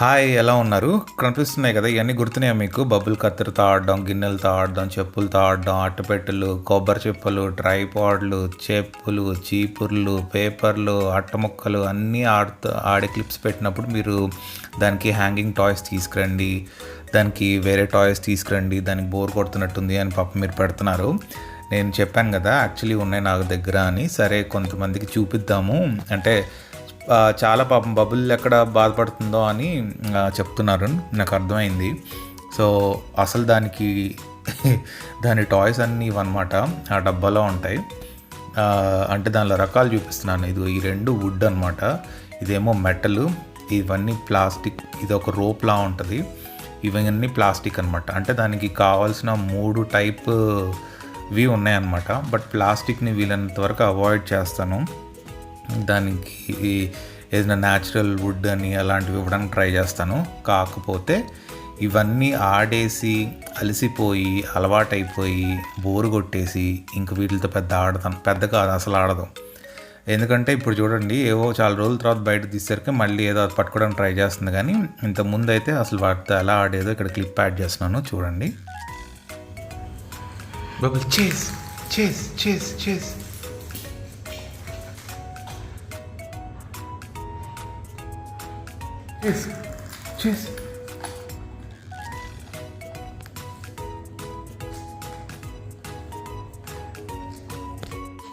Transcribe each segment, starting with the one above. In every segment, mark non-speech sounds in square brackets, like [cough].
Hi ఎలా ఉన్నారు? కనిపిస్తున్నాయి కదా ఇవన్నీ గుర్తున్నాయి మీకు? బబుల్ కత్తిరితో ఆడడం గిన్నెలతో ఆడడం చెప్పులతో ఆడడం అట్టపెట్టెలు కొబ్బరి చెప్పులు ట్రైపాడ్లు చెప్పులు చీపుర్లు పేపర్లు అట్టముక్కలు అన్నీ ఆడుతూ ఆడే క్లిప్స్ పెట్టినప్పుడు మీరు దానికి హ్యాంగింగ్ టాయ్స్ తీసుకురండి దానికి వేరే టాయ్స్ తీసుకురండి దానికి బోర్ కొడుతున్నట్టుంది అని పాప మీరు పెడుతున్నారు. నేను చెప్పాను కదా యాక్చువల్లీ ఉన్నాయి నాకు దగ్గర అని. సరే కొంతమందికి చూపిద్దాము. అంటే చాలా పాపం బబుల్ ఎక్కడ బాధపడుతుందో అని చెప్తున్నారు. నాకు అర్థమైంది. సో అసలు దానికి [laughs] దాని టాయ్స్ అన్నీ ఇవన్నమాట ఆ డబ్బాలో ఉంటాయి. అంటే దానిలో రకాలు చూపిస్తున్నాను. ఇది ఈ రెండు వుడ్ అనమాట ఇదేమో మెటల్. ఇవన్నీ ప్లాస్టిక్. ఇది ఒక రోప్లా ఉంటుంది. ఇవన్నీ ప్లాస్టిక్ అనమాట అంటే దానికి కావాల్సిన మూడు టైప్ వి ఉన్నాయన్నమాట. బట్ ప్లాస్టిక్ని వీలైనంత వరకు అవాయిడ్ చేస్తాను. దానికి ఏదైనా న్యాచురల్ వుడ్ అని అలాంటివి ఇవ్వడానికి ట్రై చేస్తాను. కాకపోతే ఇవన్నీ ఆడేసి అలసిపోయి అలవాటైపోయి బోరు కొట్టేసి ఇంక వీటితో పెద్ద ఆడతాను. పెద్ద కాదు అసలు ఆడదాం. ఎందుకంటే ఇప్పుడు చూడండి ఏవో చాలా రోజుల తర్వాత బయట తీసేసరికి మళ్ళీ ఏదో అది పట్టుకోవడానికి ట్రై చేస్తుంది కానీ ఇంత ముందు అయితే అసలు వాటితో ఎలా ఆడేదో ఇక్కడ క్లిప్ యాడ్ చేస్తున్నాను చూడండి. బబుల్ చేస్ చేస్ చేస్ చేస్ చేస్ Cheers.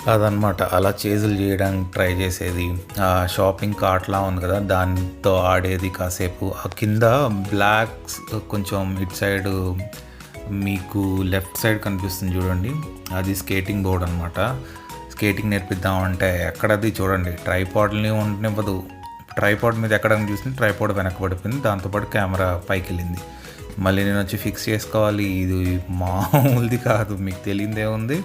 అదనమాట అలా చేజులు చేయడానికి ట్రై చేసేది. ఆ షాపింగ్ కార్ట్లా ఉంది కదా దానితో ఆడేది కాసేపు. ఆ కింద బ్లాక్స్ కొంచెం ఇట్ సైడ్ మీకు లెఫ్ట్ సైడ్ కనిపిస్తుంది చూడండి. అది స్కేటింగ్ బోర్డ్ అనమాట స్కేటింగ్ నేర్పిద్దామంటే ఎక్కడది చూడండి. ట్రైపాడ్ని ఉండనివ్వదు. ట్రైపాడ్ మీద ఎక్కడానికి చూసి ట్రైపాడ్ వెనక్కి పడిపోయింది దాంతోపాటు కెమెరా పైకి వెళ్ళింది మళ్ళీ నేను వచ్చి ఫిక్స్ చేసుకోవాలి. ఇది మామూలుది కాదు. మీకు తెలియదే ఉంది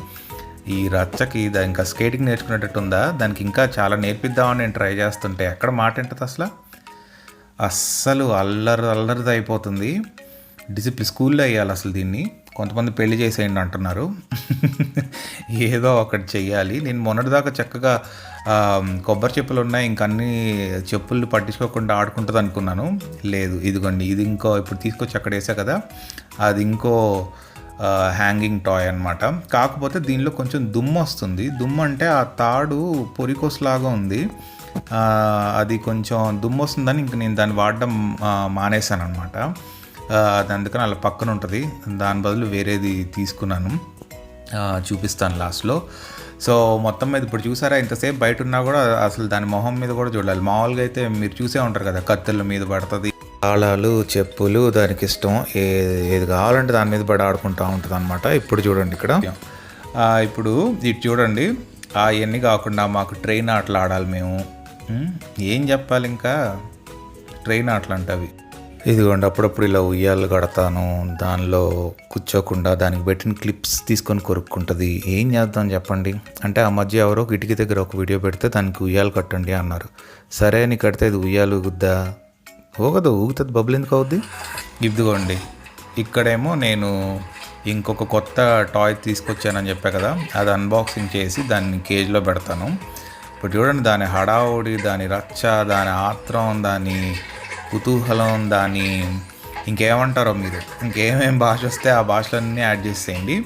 ఈ రచ్చకి ఇది ఇంకా స్కేటింగ్ నేర్చుకునేటట్టు ఉందా? దానికి ఇంకా చాలా నేర్పిద్దామని నేను ట్రై చేస్తుంటే ఎక్కడ మాట ఏంటది అసలు? అస్సలు అల్లరి అల్లరిది అయిపోతుంది. డిసిప్లిన్ స్కూల్లో వేయాలి అసలు దీన్ని. కొంతమంది పెళ్ళి చేసేయండి అంటున్నారు. ఏదో ఒకటి చెయ్యాలి. నేను మొన్నటిదాకా చక్కగా కొబ్బరి చెప్పులు ఉన్నాయి. ఇంక అన్ని చెప్పులు పట్టించుకోకుండా ఆడుకుంటుంది అనుకున్నాను. లేదు ఇదిగోండి ఇది ఇంకో ఇప్పుడు తీసుకొచ్చి అక్కడ వేసా కదా అది ఇంకో హ్యాంగింగ్ టాయ్ అనమాట కాకపోతే దీనిలో కొంచెం దుమ్ము వస్తుంది. దుమ్ము అంటే ఆ తాడు పొరికోస్ లాగా ఉంది. అది కొంచెం దుమ్ము వస్తుందని ఇంక నేను దాన్ని వాడడం మానేశాను అనమాట అది అందుకని అలా పక్కన ఉంటుంది. దాని బదులు వేరేది తీసుకున్నాను. చూపిస్తాను లాస్ట్లో సో మొత్తం మీద ఇప్పుడు చూసారా ఇంతసేపు బయట ఉన్నా కూడా అసలు దాని మొహం మీద కూడా చూడాలి. మామూలుగా అయితే మీరు చూసే ఉంటారు కదా కత్తెల మీద పడుతుంది. తాళాలు చెప్పులు దానికి ఇష్టం. ఏ ఏది కావాలంటే దాని మీద పడి ఆడుకుంటూ ఉంటుంది అనమాట ఇప్పుడు చూడండి ఇక్కడ. ఇప్పుడు ఇటు చూడండి. అవన్నీ కాకుండా మాకు ట్రైన్ ఆటలు ఆడాలి మేము. ఏం చెప్పాలి ఇంకా ట్రైన్ ఆటలు అంటే అవి. ఇదిగోండి అప్పుడప్పుడు ఇలా ఉయ్యాలు కడతాను దానిలో కూర్చోకుండా దానికి పెట్టిన క్లిప్స్ తీసుకొని కొరుక్కుంటుంది. ఏం చేద్దాం చెప్పండి? అంటే ఆ మధ్య ఎవరో కిటికీ దగ్గర ఒక వీడియో పెడితే దానికి ఉయ్యాలు కట్టండి అన్నారు. సరే అని కడితే ఇది ఉయ్యాలు ఊగుద్దా? ఊగదు ఊగుతుంది బబుల్ ఎందుకు అవుద్ది? ఇదిగోండి ఇక్కడేమో నేను ఇంకొక కొత్త టాయ్ తీసుకొచ్చానని చెప్పా కదా అది అన్బాక్సింగ్ చేసి దాన్ని కేజ్లో పెడతాను. ఇప్పుడు చూడండి దాని హడావుడి దాని రచ్చ దాని ఆత్రం దాని కుతూహలం దాని ఇంకేమంటారో మీరు? ఇంకేమేం భాష వస్తే ఆ భాషలన్నీ యాడ్ చేసేయండి.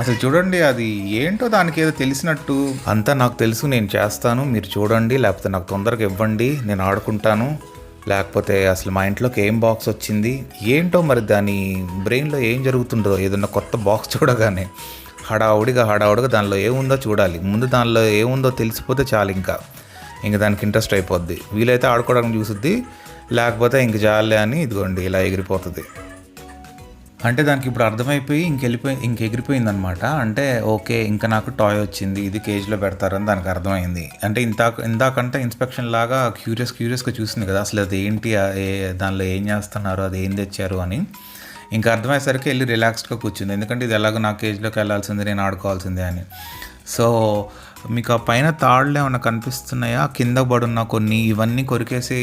అసలు చూడండి అది ఏంటో దానికి ఏదో తెలిసినట్టు. అంతా నాకు తెలుసు నేను చేస్తాను. మీరు చూడండి లేకపోతే నాకు తొందరగా ఇవ్వండి. నేను ఆడుకుంటాను. లేకపోతే అసలు మా ఇంట్లోకి ఏం బాక్స్ వచ్చింది? ఏంటో మరి దాని బ్రెయిన్లో ఏం జరుగుతుందో? ఏదన్నా కొత్త బాక్స్ చూడగానే. హడావుడిగా హడావుడిగా దానిలో ఏముందో చూడాలి. ముందు దానిలో ఏముందో తెలిసిపోతే చాలు ఇంకా. ఇంకా దానికి ఇంట్రెస్ట్ అయిపోద్ది. వీలైతే ఆడుకోవడానికి చూసుద్ది. లేకపోతే ఇంక జాలే అని ఇదిగోండి ఇలా ఎగిరిపోతుంది. అంటే దానికి ఇప్పుడు అర్థమైపోయి ఇంకెళ్ళిపోయి ఇంక అనమాట అంటే ఓకే ఇంకా నాకు టాయ్ వచ్చింది ఇది కేజీలో పెడతారని దానికి అర్థమైంది. అంటే ఇంత ఇందాకంటే ఇన్స్పెక్షన్ లాగా క్యూరియస్ క్యూరియస్గా చూసింది కదా అసలు అది ఏంటి దానిలో ఏం చేస్తున్నారు అది ఏం తెచ్చారు అని. ఇంకా అర్థమయ్యేసరికి వెళ్ళి రిలాక్స్డ్గా కూర్చుంది. ఎందుకంటే ఇది ఎలాగో నా కేజీలోకి వెళ్ళాల్సింది నేను ఆడుకోవాల్సిందే అని. సో మీకు ఆ పైన తాళ్ళు ఏమైనా కనిపిస్తున్నాయా? కింద పడున్న కొన్ని ఇవన్నీ కొరికేసి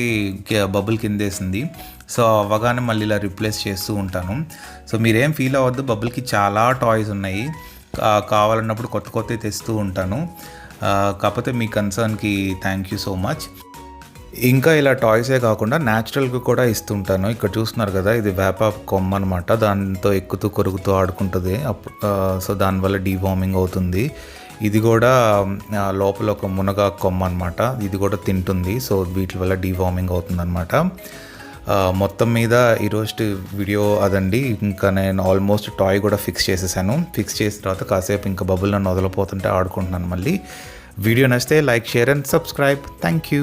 బబుల్ కిందేసింది. సో అవ్వగానే మళ్ళీ ఇలా రిప్లేస్ చేస్తూ ఉంటాను. సో మీరేం ఫీల్ అవ్వద్దు బబుల్కి చాలా టాయ్స్ ఉన్నాయి. కావాలన్నప్పుడు కొత్త కొత్తవి తెస్తూ ఉంటాను. కాకపోతే మీ కన్సర్న్కి థ్యాంక్ యూ సో మచ్. ఇంకా ఇలా టాయ్సే కాకుండా న్యాచురల్గా కూడా ఇస్తుంటాను. ఇక్కడ చూస్తున్నారు కదా ఇది వేప కొమ్మ అనమాట దాంతో ఎక్కుతూ కొరుకుతూ ఆడుకుంటుంది. సో దానివల్ల డీవార్మింగ్ అవుతుంది. ఇది కూడా లోపల ఒక మునగ కొమ్మ అనమాట ఇది కూడా తింటుంది సో వీటి వల్ల డీవార్మింగ్ అవుతుంది అనమాట మొత్తం మీద ఈరోజు వీడియో అదండి. ఇంకా నేను ఆల్మోస్ట్ టాయ్ కూడా ఫిక్స్ చేసేసాను. ఫిక్స్ చేసిన తర్వాత కాసేపు ఇంకా బబుల్ నన్ను వదలపోతుంటే ఆడుకుంటున్నాను మళ్ళీ. వీడియో నచ్చితే like share and subscribe. Thank you.